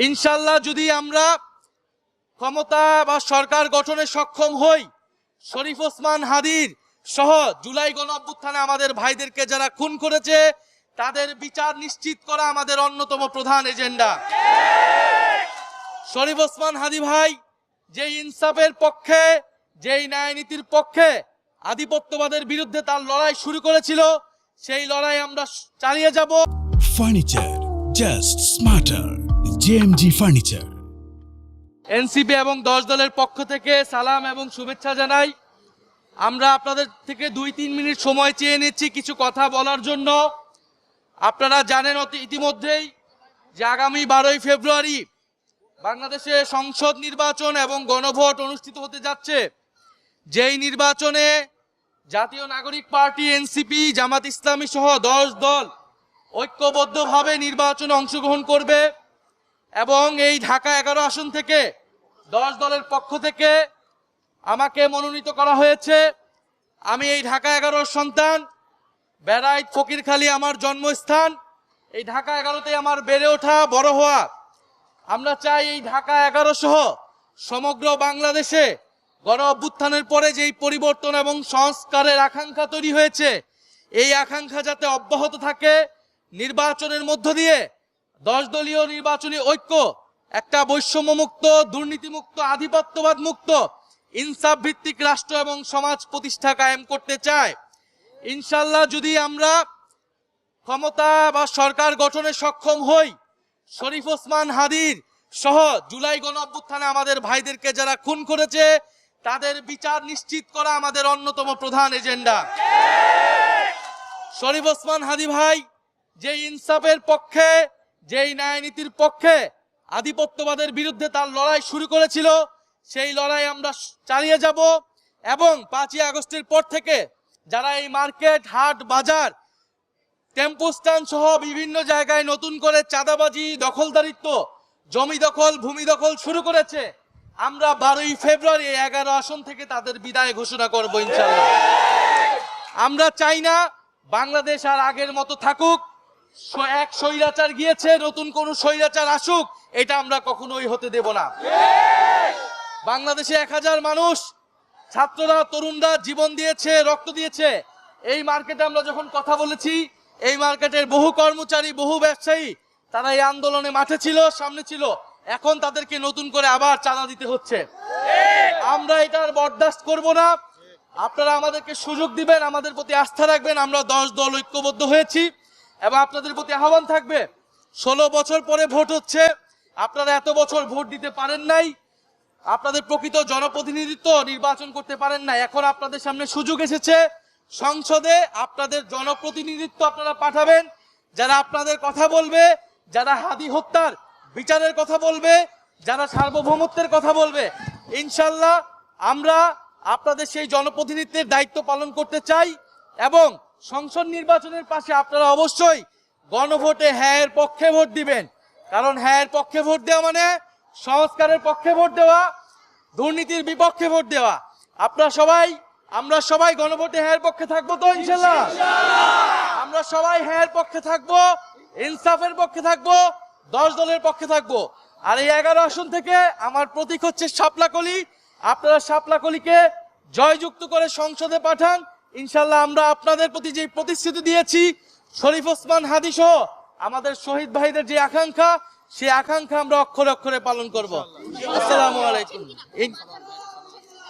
ইনশাল্লাহ যদি আমরা ক্ষমতা বা সরকার গঠনে সক্ষম হই, শরীফ ওসমান হাদির সহ জুলাই গণ অভ্যুত্থানে আমাদের ভাইদেরকে যারা খুন করেছে, তাদের বিচার নিশ্চিত করা আমাদের অন্যতম প্রধান এজেন্ডা। শরীফ ওসমান হাদি ভাই যে ইনসাফের পক্ষে, যেই ন্যায় নীতির পক্ষে আধিপত্যবাদের বিরুদ্ধে তার লড়াই শুরু করেছিল, সেই লড়াই আমরা চালিয়ে যাব। Furniture just smarter. JMG Furniture. NCP এবং দশ দলের পক্ষ থেকে সালাম এবং শুভেচ্ছা জানাই আমরা আপনাদের থেকে দুই তিন মিনিট সময় চেয়ে নিচ্ছি কিছু কথা বলার জন্য আপনারা জানেন অতি ইতিমধ্যেই যে আগামী বারোই ফেব্রুয়ারি বাংলাদেশে সংসদ নির্বাচন এবং গণভোট অনুষ্ঠিত হতে যাচ্ছে যেই নির্বাচনে জাতীয় নাগরিক পার্টি এনসিপি জামাত ইসলামী সহ দশ দল ঐক্যবদ্ধভাবে নির্বাচনে অংশগ্রহণ করবে এবং এই ঢাকা এগারো আসন থেকে দশ দলের পক্ষ থেকে আমাকে মনোনীত করা হয়েছে। আমি এই ঢাকা এগারোর সন্তান, বেড়াইত ফকিরখালী আমার জন্মস্থান। এই ঢাকা এগারোতে আমার বেড়ে ওঠা বড় হওয়া। আমরা চাই এই ঢাকা এগারো সহ সমগ্র বাংলাদেশে গণ অভ্যুত্থানের পরে যেই পরিবর্তন এবং সংস্কারের আকাঙ্ক্ষা তৈরি হয়েছে, এই আকাঙ্ক্ষা যাতে অব্যাহত থাকে নির্বাচনের মধ্য দিয়ে দশ দলীয় নির্বাচনী ঐক্য, একটা বৈষম্যমুক্ত, দুর্নীতিমুক্ত, আধিপত্যবাদ মুক্ত, ইনসাফ ভিত্তিক রাষ্ট্র এবং সমাজ প্রতিষ্ঠা কায়েম করতে চায়। ইনশাল্লাহ যদি আমরা ক্ষমতা বা সরকার গঠনে সক্ষম হই, শরীফ ওসমান হাদির সহ জুলাই গণ অভ্যুত্থানে আমাদের ভাইদেরকে যারা খুন করেছে, তাদের বিচার নিশ্চিত করা আমাদের অন্যতম প্রধান এজেন্ডা। শরীফ ওসমান হাদি ভাই যে ইনসাফের পক্ষে, যেই ন্যায় নীতির পক্ষে আধিপত্যবাদের বিরুদ্ধে তার লড়াই শুরু করেছিল, সেই লড়াই আমরা চালিয়ে যাব এবং পাঁচই আগস্টের পর থেকে যারা এই মার্কেট, হাট, বাজার, টেম্পো স্ট্যান্ড সহ বিভিন্ন জায়গায় নতুন করে চাঁদাবাজি, দখলদারিত্ব, জমি দখল, ভূমি দখল শুরু করেছে, আমরা বারোই ফেব্রুয়ারি এগারো আসন থেকে তাদের বিদায় ঘোষণা করব ইনশাল্লাহ আমরা চাই না বাংলাদেশ আর আগের মতো থাকুক এক স্বৈরাচার গিয়েছে, নতুন কোন স্বৈরাচার আসুক, এটা আমরা কখনোই হতে দেব না। বাংলাদেশে এক হাজার মানুষ, ছাত্ররা, তরুণরা জীবন দিয়েছে, রক্ত দিয়েছে। এই মার্কেটে আমরা যখন কথা বলেছি, এই মার্কেটের বহু কর্মচারী, বহু ব্যবসায়ী, তারা এই আন্দোলনে মাঠে ছিল, সামনে ছিল। এখন তাদেরকে নতুন করে আবার চাঁদা দিতে হচ্ছে। আমরা এটার বরদাস্ত করব না। আপনারা আমাদেরকে সুযোগ দিবেন, আমাদের প্রতি আস্থা রাখবেন। আমরা দশ দল ঐক্যবদ্ধ হয়েছি। এবং আপনাদের প্রতি আহ্বান থাকবে, ষোলো বছর পরে ভোট হচ্ছে, আপনারা এত বছর ভোট দিতে পারেন নাই, আপনাদের প্রকৃত জনপ্রতিনিধিত্ব নির্বাচন করতে পারেন না এখন আপনাদের সামনে সুযোগ এসেছে, সংসদে আপনাদের জনপ্রতিনিধিত্ব আপনারা পাঠাবেন, যারা আপনাদের কথা বলবে, যারা হাদি হত্যার বিচারের কথা বলবে, যারা সার্বভৌমত্বের কথা বলবে, ইনশাল্লাহ আমরা আপনাদের সেই জনপ্রতিনিধিত্বের দায়িত্ব পালন করতে চাই এবং সংসদ নির্বাচনের পাশে আপনারা অবশ্যই গণভোটে হ্যাঁ পক্ষে ভোট দিবেন। কারণ হ্যাঁ পক্ষে ভোট দেওয়া মানে সংস্কারের পক্ষে ভোট দেওয়া, দুর্নীতির বিপক্ষে ভোট দেওয়া। আপনারা সবাই, আমরা সবাই গণভোটে হ্যাঁ পক্ষে থাকব তো, ইনশাল্লাহ? আমরা সবাই হ্যাঁ পক্ষে থাকব, ইনসাফের পক্ষে থাকব, দশ দলের পক্ষে থাকব। আর এই এগারো আসন থেকে আমার প্রতীক হচ্ছে শাপলাকলি আপনারা শাপলাকলিকে জয়যুক্ত করে সংসদে পাঠান। ইনশাল্লাহ আমরা আপনাদের প্রতি যে প্রতিশ্রুতি দিয়েছি, শরীফ ওসমান হাদি সহ আমাদের শহীদ ভাইদের যে আকাঙ্ক্ষা, সেই আকাঙ্ক্ষা আমরা অক্ষরে অক্ষরে পালন করব। আসসালামু আলাইকুম। ইন-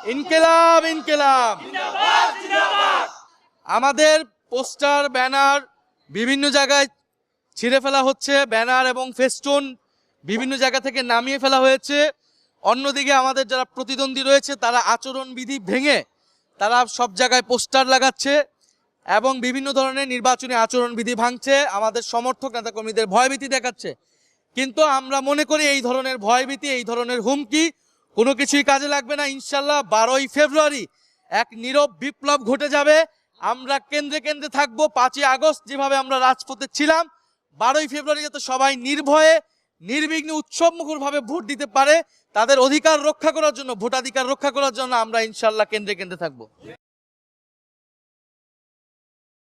ইনকেলাব ইনকেলাব। আমাদের পোস্টার, ব্যানার বিভিন্ন জায়গায় ছিঁড়ে ফেলা হচ্ছে। ব্যানার এবং ফেস্টুন বিভিন্ন জায়গা থেকে নামিয়ে ফেলা হয়েছে। অন্যদিকে আমাদের যারা প্রতিদ্বন্দ্বী রয়েছে, তারা আচরণবিধি ভেঙে তারা সব জায়গায় পোস্টার লাগাচ্ছে এবং বিভিন্ন ধরনের নির্বাচনী আচরণবিধি ভাঙছে, আমাদের সমর্থক নেতাকর্মীদের ভয়ভীতি দেখাচ্ছে। কিন্তু আমরা মনে করি এই ধরনের ভয়ভীতি, এই ধরনের হুমকি কোনো কিছুই কাজে লাগবে না। ইনশাল্লাহ বারোই ফেব্রুয়ারি এক নীরব বিপ্লব ঘটে যাবে। আমরা কেন্দ্রে কেন্দ্রে থাকব। পাঁচই আগস্ট যেভাবে আমরা রাজপথে ছিলাম, বারোই ফেব্রুয়ারি যাতে সবাই নির্ভয়ে নির্বিঘ্নে উৎসব ভাবে ভোট দিতে পারে, তাদের অধিকার রক্ষা করার জন্য, ভোটাধিকার রক্ষা করার জন্য আমরা ইনশাল্লাহ কেন্দ্রে কেন্দ্রে থাকব।